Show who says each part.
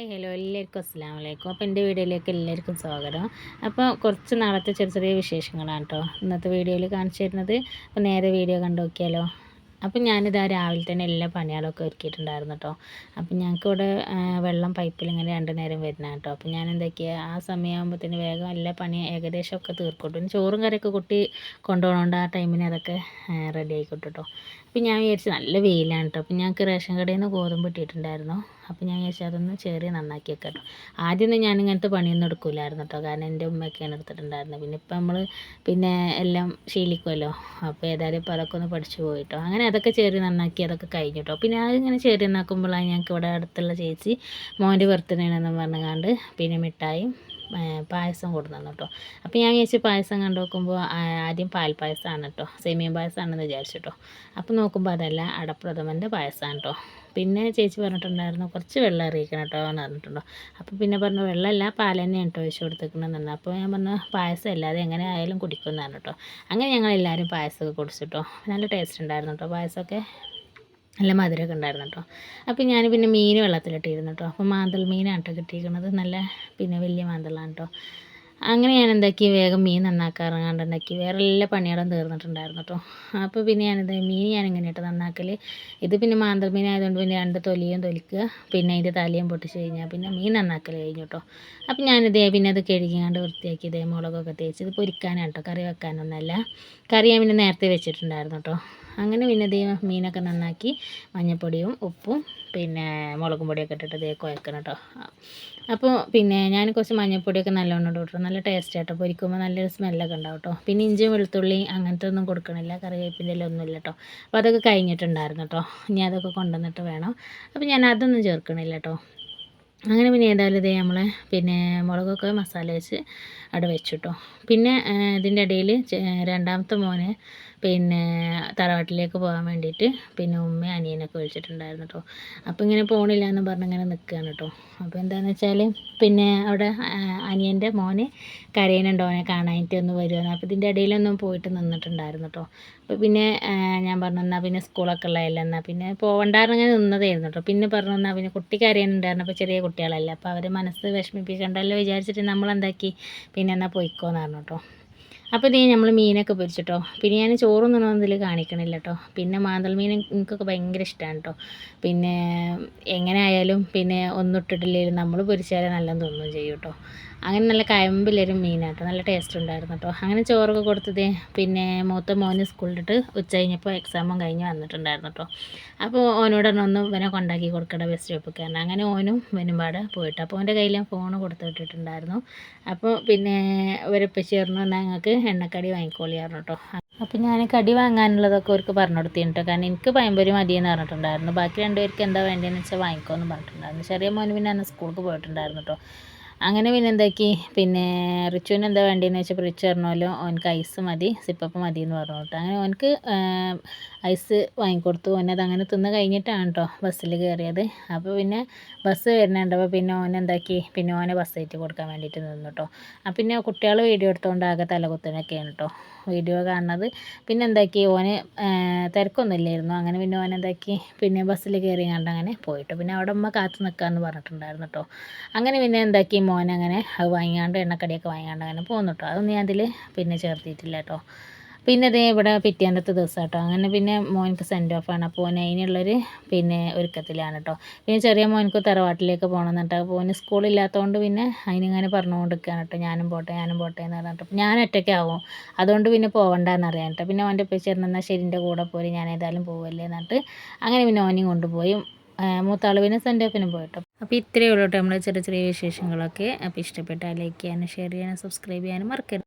Speaker 1: Hi hello എല്ലാവർക്കും അസ്സാം വലൈക്കും അപ്പോൾ എന്റെ വീഡിയോയിലേക്ക് എല്ലാവർക്കും സ്വാഗതം. അപ്പോൾ കുറച്ച് നാളത്തെ ചെറിയ ചെറിയ വിശേഷങ്ങളാണ് കേട്ടോ ഇന്നത്തെ വീഡിയോയിൽ കാണിച്ചു തരുന്നത്. അപ്പോൾ നേരെ വീഡിയോ കണ്ടു നോക്കിയാലോ. അപ്പം ഞാനിതാ രാവിലെ തന്നെ എല്ലാ പണികളൊക്കെ ഒരുക്കിയിട്ടുണ്ടായിരുന്നു കേട്ടോ അപ്പം ഞങ്ങൾക്ക് ഇവിടെ വെള്ളം പൈപ്പിൽ ഇങ്ങനെ രണ്ട് നേരം വരുന്ന കേട്ടോ അപ്പം ഞാൻ എന്തൊക്കെയാ ആ സമയമാകുമ്പോഴത്തേന് വേഗം എല്ലാ പണി ഏകദേശം ഒക്കെ തീർക്കോട്ടും. ചോറും കറിയൊക്കെ കുട്ടി കൊണ്ടുപോകണോണ്ട് ആ ടൈമിന് അതൊക്കെ റെഡി ആയിക്കോട്ടെ കേട്ടോ അപ്പം ഞാൻ വിചാരിച്ചു നല്ല വെയിലാണ് കേട്ടോ അപ്പം ഞങ്ങൾക്ക് റേഷൻ കടയിൽ നിന്ന് ഗോതമ്പ് ഇട്ടിട്ടുണ്ടായിരുന്നു അപ്പം ഞാൻ വിചാരിച്ചു അതൊന്ന് ചെറിയ നന്നാക്കി വെക്കട്ടെ. ആദ്യമൊന്നും ഞാൻ ഇങ്ങനത്തെ പണിയൊന്നും എടുക്കില്ലായിരുന്നു കേട്ടോ. കാരണം എന്റെ ഉമ്മയൊക്കെയാണ് എടുത്തിട്ടുണ്ടായിരുന്നത്. പിന്നെ ഇപ്പം നമ്മൾ പിന്നെ എല്ലാം ശീലിക്കുമല്ലോ അപ്പോൾ ഏതായാലും ഇപ്പോൾ അതൊക്കെ ഒന്ന് പഠിച്ചു പോയിട്ടോ. അങ്ങനെ അതൊക്കെ ചെറിയ നന്നാക്കി അതൊക്കെ കഴിഞ്ഞു കേട്ടോ. പിന്നെ അതിങ്ങനെ ചെറിയ നന്നാക്കുമ്പോഴാണ് ഞങ്ങൾക്ക് ഇവിടെ അടുത്തുള്ള ചേച്ചി മോന്റെ ബർത്ത്ഡേ ആണെന്ന് പറഞ്ഞുകൊണ്ട് പിന്നെ മിഠായും പായസം കൊടുന്നു കേട്ടോ. അപ്പോൾ ഞാൻ ചേച്ചി പായസം കണ്ടു നോക്കുമ്പോൾ ആദ്യം പാൽ പായസമാണ് കേട്ടോ. സേമിയ പായസമാണെന്ന് വിചാരിച്ചു കേട്ടോ. അപ്പോൾ നോക്കുമ്പോൾ അതല്ല അടപ്രഥമന്റെ പായസമാണ് കേട്ടോ. പിന്നെ ചേച്ചി പറഞ്ഞിട്ടുണ്ടായിരുന്നു കുറച്ച് വെള്ളം അറിയിക്കണം കേട്ടോ എന്ന് പറഞ്ഞിട്ടുണ്ടോ. അപ്പോൾ പിന്നെ പറഞ്ഞു വെള്ളമല്ല പാൽ തന്നെയാണ് കേട്ടോ ഒഴിച്ച് കൊടുത്തേക്കണമെന്ന് അപ്പോൾ ഞാൻ പറഞ്ഞു പായസം അല്ലാതെ എങ്ങനെ ആയാലും കുടിക്കുന്നതാണ് കേട്ടോ. അങ്ങനെ ഞങ്ങൾ എല്ലാവരും പായസമൊക്കെ കുടിച്ചിട്ടോ നല്ല ടേസ്റ്റ് ഉണ്ടായിരുന്നു കേട്ടോ പായസമൊക്കെ. നല്ല മധുരമൊക്കെ ഉണ്ടായിരുന്നു കേട്ടോ. അപ്പോൾ ഞാൻ പിന്നെ മീൻ വെള്ളത്തിലിട്ടിരുന്നു കേട്ടോ. അപ്പോൾ മാന്തൽ മീനാണ് കേട്ടോ കിട്ടിയിരിക്കുന്നത്. നല്ല പിന്നെ വലിയ മാന്തളാണ് കേട്ടോ. അങ്ങനെ ഞാൻ എന്താക്കി? വേഗം മീൻ നന്നാക്കാറുണ്ട് എന്താക്കി വേറെ എല്ലാ പണികളും തീർന്നിട്ടുണ്ടായിരുന്നു കേട്ടോ. അപ്പോൾ പിന്നെ ഞാനെന്താ മീൻ ഞാൻ ഇങ്ങനെയായിട്ട് നന്നാക്കൽ ഇത് പിന്നെ മാന്തൽ മീൻ ആയതുകൊണ്ട് പിന്നെ രണ്ട് തൊലിയും തൊലിക്കുക. പിന്നെ അതിന്റെ തലയും പൊട്ടിച്ച് കഴിഞ്ഞാൽ പിന്നെ മീൻ നന്നാക്കൽ കഴിഞ്ഞു കേട്ടോ. അപ്പോൾ ഞാനിതേ പിന്നെ അത് കഴുകിയാണ്ട് വൃത്തിയാക്കി ഇതേ മുളകൊക്കെ തേച്ച് ഇത് പൊരിക്കാനാണ് കേട്ടോ. കറി വെക്കാനൊന്നുമല്ല. കറി ഞാൻ പിന്നെ നേരത്തെ വെച്ചിട്ടുണ്ടായിരുന്നു കേട്ടോ. അങ്ങനെ പിന്നെ ദേ മീനൊക്കെ നന്നാക്കി മഞ്ഞൾപ്പൊടിയും ഉപ്പും പിന്നെ മുളകും പൊടിയൊക്കെ ഇട്ടിട്ട് ദേ കുഴക്കണം കേട്ടോ അപ്പോൾ പിന്നെ ഞാൻ കുറച്ച് മഞ്ഞൾപ്പൊടിയൊക്കെ നല്ലോണം ഇട്ടു നല്ല ടേസ്റ്റ് ആട്ടോ. പൊരിക്കുമ്പോൾ നല്ലൊരു സ്മെല്ലൊക്കെ ഉണ്ടാവും കേട്ടോ പിന്നെ ഇഞ്ചിയും വെളുത്തുള്ളി അങ്ങനത്തെ ഒന്നും കൊടുക്കണില്ല. കറിവേപ്പിന്റെ ഒന്നുമില്ല കേട്ടോ അപ്പോൾ അതൊക്കെ കഴിഞ്ഞിട്ടുണ്ടായിരുന്നു കേട്ടോ ഇനി അതൊക്കെ കൊണ്ടുവന്നിട്ട് വേണം. അപ്പോൾ ഞാൻ അതൊന്നും ചേർക്കണില്ല കേട്ടോ അങ്ങനെ പിന്നെ ഏതായാലും ഇതേ നമ്മൾ പിന്നെ മുളകൊക്കെ മസാല വെച്ച് അവിടെ വെച്ചു പിന്നെ ഇതിന്റെ ഇടയിൽ രണ്ടാമത്തെ മോനെ പിന്നെ തറവാട്ടിലേക്ക് പോകാൻ വേണ്ടിയിട്ട് പിന്നെ ഉമ്മയും അനിയനൊക്കെ വിളിച്ചിട്ടുണ്ടായിരുന്നു കേട്ടോ അപ്പോൾ ഇങ്ങനെ പോകണില്ല എന്ന് പറഞ്ഞ് ഇങ്ങനെ നിൽക്കുകയാണ് കേട്ടോ അപ്പോൾ എന്താണെന്ന് വെച്ചാൽ പിന്നെ അവിടെ അനിയന്റെ മോന് കരയനുണ്ട് അവനെ കാണാനായിട്ട് ഒന്ന് വരുവാണ് അപ്പോൾ ഇതിന്റെ ഇടയിലൊന്നും പോയിട്ട് നിന്നിട്ടുണ്ടായിരുന്നു കേട്ടോ അപ്പോൾ പിന്നെ ഞാൻ പറഞ്ഞു എന്നാൽ പിന്നെ സ്കൂളൊക്കെ ഉള്ളതല്ല എന്നാൽ പിന്നെ പോകണ്ടായിരുന്നു ഇങ്ങനെ നിന്നതായിരുന്നു കേട്ടോ പിന്നെ പറഞ്ഞു എന്നാൽ പിന്നെ കുട്ടി കരയനുണ്ടായിരുന്നു അപ്പോൾ ചെറിയ കുട്ടികളല്ലേ. അപ്പോൾ അവർ മനസ്സ് വിഷമിപ്പിക്കണ്ടല്ലോ വിചാരിച്ചിട്ട് നമ്മൾ എന്താക്കി പിന്നെ എന്നാൽ പോയിക്കോന്ന് പറഞ്ഞു കേട്ടോ അപ്പോൾ ഇതേ നമ്മൾ മീനൊക്കെ പൊരിച്ചിട്ടോ. പിന്നെ ഞാൻ ചോറൊന്നും ഇതിൽ കാണിക്കണില്ല കേട്ടോ പിന്നെ മാന്തൽ മീൻ എനിക്കൊക്കെ ഭയങ്കര ഇഷ്ടമാണ് കേട്ടോ പിന്നെ എങ്ങനെ ആയാലും പിന്നെ ഒന്നും ഇട്ടിട്ടില്ലെങ്കിലും നമ്മൾ പൊരിച്ചാലേ നല്ലതൊന്നും തോന്നുകയും ചെയ്യും കേട്ടോ അങ്ങനെ നല്ല കയമ്പിലൊരു മീനാട്ടോ. നല്ല ടേസ്റ്റ് ഉണ്ടായിരുന്നു കേട്ടോ അങ്ങനെ ചോറൊക്കെ കൊടുത്തത് പിന്നെ മൂത്ത മോന് സ്കൂളിലിട്ട് ഉച്ച കഴിഞ്ഞപ്പോൾ എക്സാമും കഴിഞ്ഞ് വന്നിട്ടുണ്ടായിരുന്നു കേട്ടോ അപ്പോൾ ഓനോട് ഒന്ന് ഇവനെ കൊണ്ടാക്കി കൊടുക്കട ബസ് സ്റ്റോപ്പിൽ കയറണം അങ്ങനെ ഓനും വനുമ്പാട് പോയിട്ട് അപ്പോൾ അവന്റെ കയ്യിൽ ഫോൺ കൊടുത്തിട്ടിട്ടുണ്ടായിരുന്നു അപ്പോൾ പിന്നെ ഇവരിപ്പോൾ ചേർന്ന് വന്നാൽ ഞങ്ങൾക്ക് എണ്ണക്കടി വാങ്ങിക്കോളിയായിരുന്നു കേട്ടോ അപ്പോൾ ഞാൻ കടി വാങ്ങാനുള്ളതൊക്കെ അവർക്ക് പറഞ്ഞു കൊടുത്തിട്ടുണ്ട് കാരണം എനിക്ക് പയമ്പൊരി മതിയെന്ന് പറഞ്ഞിട്ടുണ്ടായിരുന്നു. ബാക്കി രണ്ടുപേർക്ക് എന്താ വേണ്ടതെന്ന് വെച്ചാൽ വാങ്ങിക്കോന്ന് പറഞ്ഞിട്ടുണ്ടായിരുന്നു. ചെറിയ മോന് പിന്നെ അന്ന് സ്കൂൾക്ക് പോയിട്ടുണ്ടായിരുന്നു കേട്ടോ അങ്ങനെ പിന്നെ എന്താക്കി? പിന്നെ റിച്ചുവിന് എന്താ വേണ്ടതെന്ന് വെച്ചപ്പോൾ റിച്ചു പറഞ്ഞല്ലോ ഓനക്ക് ഐസ് മതി സിപ്പപ്പ് മതി എന്ന് പറഞ്ഞു കേട്ടോ അങ്ങനെ ഓനക്ക് ഐസ് വാങ്ങിക്കൊടുത്തു. ഓനത് അങ്ങനെ തിന്ന് കഴിഞ്ഞിട്ടാണ് കേട്ടോ ബസ്സിൽ കയറിയത് അപ്പോൾ പിന്നെ ബസ് വരുന്നുണ്ടപ്പോൾ പിന്നെ ഓനെന്താക്കി പിന്നെ ഓനെ ബസ് കയറ്റി കൊടുക്കാൻ വേണ്ടിയിട്ട് നിന്നു കേട്ടോ പിന്നെ കുട്ടികൾ വീഡിയോ എടുത്തുകൊണ്ട് ആകെ തലകുത്തനൊക്കെയാണ് കേട്ടോ വീഡിയോ കാണുന്നത്. പിന്നെ എന്താക്കി? ഓന് തിരക്കൊന്നുമില്ലായിരുന്നു. അങ്ങനെ പിന്നെ ഓൻ എന്താക്കി? പിന്നെ ബസ്സിൽ കയറി കണ്ട് അങ്ങനെ പോയിട്ട് പിന്നെ അവിടെ അമ്മ കാത്തു നിൽക്കാമെന്ന് പറഞ്ഞിട്ടുണ്ടായിരുന്നു കേട്ടോ അങ്ങനെ പിന്നെ എന്താക്കി? മോനങ്ങനെ അത് വാങ്ങിയാണ്ട് എണ്ണക്കടിയൊക്കെ വാങ്ങിയാണ്ട് അങ്ങനെ പോന്നു കേട്ടോ അതൊന്നും ഞാൻ അതിൽ പിന്നെ ചേർത്തിട്ടില്ല കേട്ടോ പിന്നെ അത് ഇവിടെ പിറ്റേന്നത്തെ ദിവസം കേട്ടോ അങ്ങനെ പിന്നെ മോനക്ക് സെൻഡ് ആണ്. അപ്പോൾ അതിനുള്ളൊരു പിന്നെ ഒരുക്കത്തിലാണ് കേട്ടോ പിന്നെ ചെറിയ മോനക്ക് തറവാട്ടിലേക്ക് പോകണം എന്നിട്ട് അപ്പോൾ ഓന് സ്കൂളില്ലാത്തതുകൊണ്ട് പിന്നെ അതിനിങ്ങനെ പറഞ്ഞുകൊണ്ടിരിക്കുകയാണ് കേട്ടോ ഞാനും പോട്ടെ ഞാനും പോട്ടെ എന്ന് പറഞ്ഞിട്ട്. ഞാൻ ഒറ്റയ്ക്കാവും. അതുകൊണ്ട് പിന്നെ പോകണ്ടെന്ന് അറിയാം കേട്ടോ പിന്നെ ഓന്റെ ഒപ്പം എന്നാൽ ശരിന്റെ കൂടെ പോയി ഞാൻ ഏതായാലും പോവല്ലേ എന്നിട്ട് അങ്ങനെ പിന്നെ ഓനെയും കൊണ്ടുപോയി. മൂത്താൾ പിന്നെ സെൻഡ് ഓഫിനും പോയിട്ടോ. അപ്പോൾ ഇത്രയേ ഉള്ളൂ കേട്ടോ നമ്മുടെ ചെറിയ ചെറിയ വിശേഷങ്ങളൊക്കെ. അപ്പോൾ ഇഷ്ടപ്പെട്ടാൽ ലൈക്ക് ചെയ്യാനും ഷെയർ ചെയ്യാനും സബ്സ്ക്രൈബ് ചെയ്യാനും മറക്കരുത്.